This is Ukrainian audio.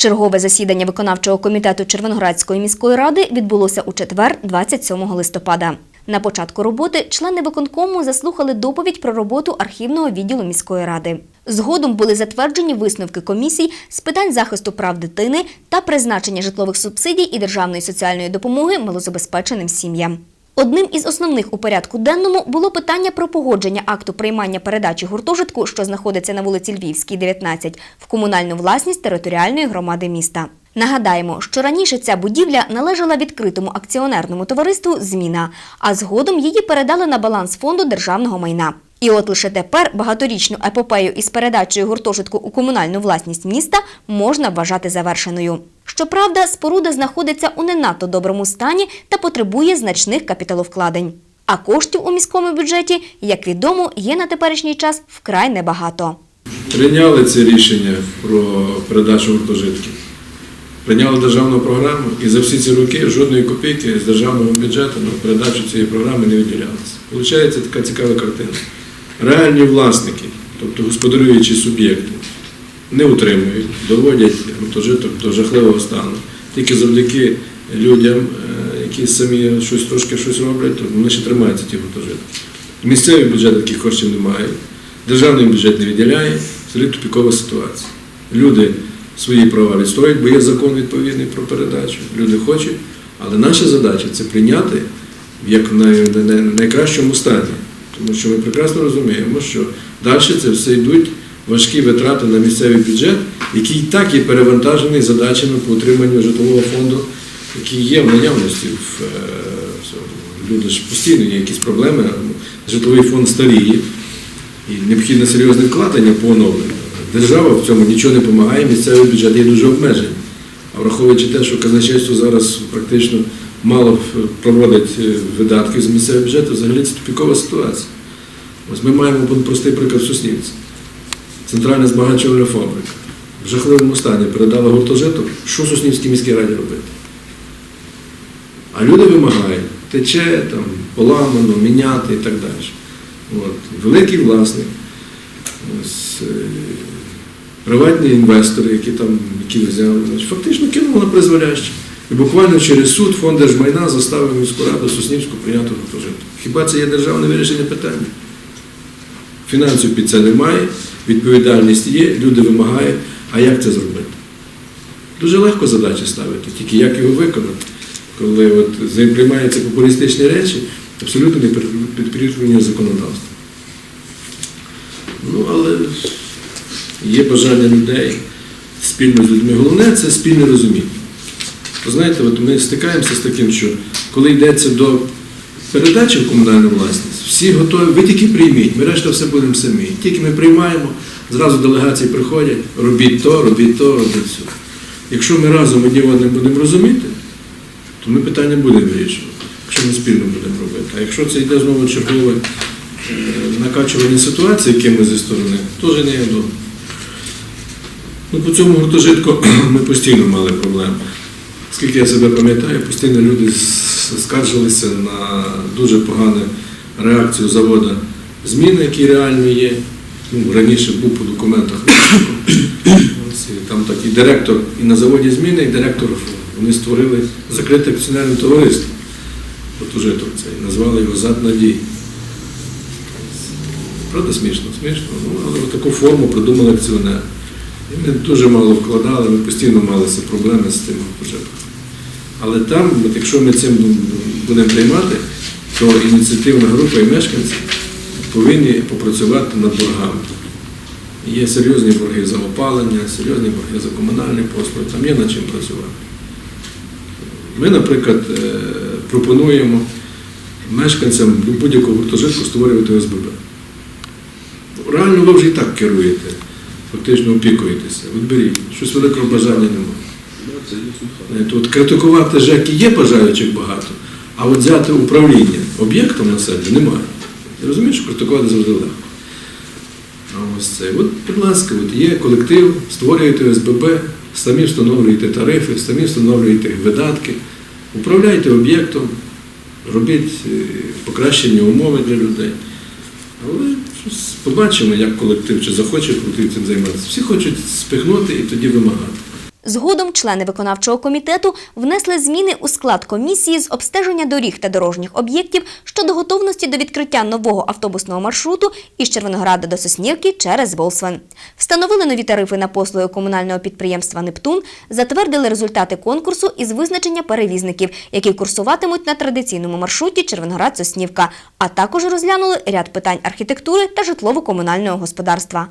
Чергове засідання виконавчого комітету Червоноградської міської ради відбулося у четвер, 27 листопада. На початку роботи члени виконкому заслухали доповідь про роботу архівного відділу міської ради. Згодом були затверджені висновки комісій з питань захисту прав дитини та призначення житлових субсидій і державної соціальної допомоги малозабезпеченим сім'ям. Одним із основних у порядку денному було питання про погодження акту приймання передачі гуртожитку, що знаходиться на вулиці Львівській, 19, в комунальну власність територіальної громади міста. Нагадаємо, що раніше ця будівля належала відкритому акціонерному товариству Зміна, а згодом її передали на баланс фонду державного майна. І от лише тепер багаторічну епопею із передачею гуртожитку у комунальну власність міста можна вважати завершеною. Щоправда, споруда знаходиться у не надто доброму стані та потребує значних капіталовкладень. А коштів у міському бюджеті, як відомо, є на теперішній час вкрай небагато. Прийняли це рішення про передачу гуртожитків. Прийняли державну програму і за всі ці роки жодної копійки з державного бюджету на передачу цієї програми не виділялося. Получається така цікава картина. Реальні власники, тобто господарюючі суб'єкти, не утримують, доводять гуртожиток до жахливого стану. Тільки завдяки людям, е, які самі щось трошки щось роблять, то вони ще тримаються ті гуртожитки. Місцевий бюджет таких коштів немає, державний бюджет не виділяє, взагалі тупікова ситуація. Люди свої права відстоюють, бо є закон відповідний про передачу. Люди хочуть, але наша задача це прийняти як в най- най- найкращому стані. Тому що ми прекрасно розуміємо, що далі це все йдуть важкі витрати на місцевий бюджет, який і так є перевантажений задачами по утриманню житлового фонду, які є в наявності. Е. Люди ж постійно є якісь проблеми, житловий фонд старіє, і необхідне серйозне вкладення по оновленню. Держава в цьому нічого не допомагає, місцевий бюджет є дуже обмежений. А враховуючи те, що казначейство зараз практично мало проводить видатки з місцевого бюджету, взагалі це тупікова ситуація. Ось ми маємо простий приклад в Соснівці. Центральна збагачувальна фабрика. В жахливому стані передала гуртожиток, що Соснівській міській раді робити? А люди вимагають, тече, там, поламано, міняти і так далі. От. Великий власник, ось, е, приватні інвестори, які там які взяли, фактично кинули на призволяще. І буквально через суд фонд держмайна заставив міську раду Соснівську прийняти гуртожиток. Хіба це є державне вирішення питання? Фінансів під це немає, відповідальність є, люди вимагають. А як це зробити? Дуже легко задачі ставити, тільки як його виконати, коли от приймаються популістичні речі, абсолютно не підпорядковані законодавством. Ну, але є бажання людей спільно з людьми. Головне це спільне розуміння. Знаєте, от ми стикаємося з таким, що коли йдеться до передачі в комунальну власність, всі готові, ви тільки прийміть, ми решта все будемо самі. Тільки ми приймаємо, зразу делегації приходять, робіть то, робіть то, робіть все. Якщо ми разом одні одним будемо розуміти, то ми питання будемо вирішувати, якщо ми спільно будемо робити. А якщо це йде знову чергове е, накачування ситуації якимось зі сторони, теж не є добре. Ну, по цьому гуртожитку ми постійно мали проблеми. Скільки я себе пам'ятаю, постійно люди скаржилися на дуже погану реакцію заводу зміни, які реально є. Ну, раніше був по документах. Там так і директор і на заводі зміни, і директор вони створили закрите акціонерне товариство. Гуртожиток цей, назвали його Зад надій. Правда, смішно, смішно. Ну, але таку форму придумали акціонери. І ми дуже мало вкладали, ми постійно малися проблеми з тим гуртожитком. Але там, от якщо ми цим будемо приймати, то ініціативна група і мешканці повинні попрацювати над боргами. Є серйозні борги за опалення, серйозні борги за комунальні послуги, там є над чим працювати. Ми, наприклад, е, пропонуємо мешканцям будь-якого гуртожитку створювати ОСББ. Реально ви вже і так керуєте, фактично опікуєтеся. От беріть, щось великого бажання немає. Знаєте, От критикувати ЖЕКи є бажаючих багато, а от взяти управління об'єктом на себе немає. Я розумію, що критикувати завжди легко. Ось це. От, будь ласка, от є колектив, створюєте ОСББ, самі встановлюєте тарифи, самі встановлюєте видатки, управляйте об'єктом, робіть е, покращення умови для людей. Але побачимо, як колектив чи захоче колектив цим займатися. Всі хочуть спихнути і тоді вимагати. Згодом члени виконавчого комітету внесли зміни у склад комісії з обстеження доріг та дорожніх об'єктів щодо готовності до відкриття нового автобусного маршруту із Червонограда до Соснівки через Волсвен. Встановили нові тарифи на послуги комунального підприємства Нептун, затвердили результати конкурсу із визначення перевізників, які курсуватимуть на традиційному маршруті Червоноград-Соснівка, а також розглянули ряд питань архітектури та житлово-комунального господарства.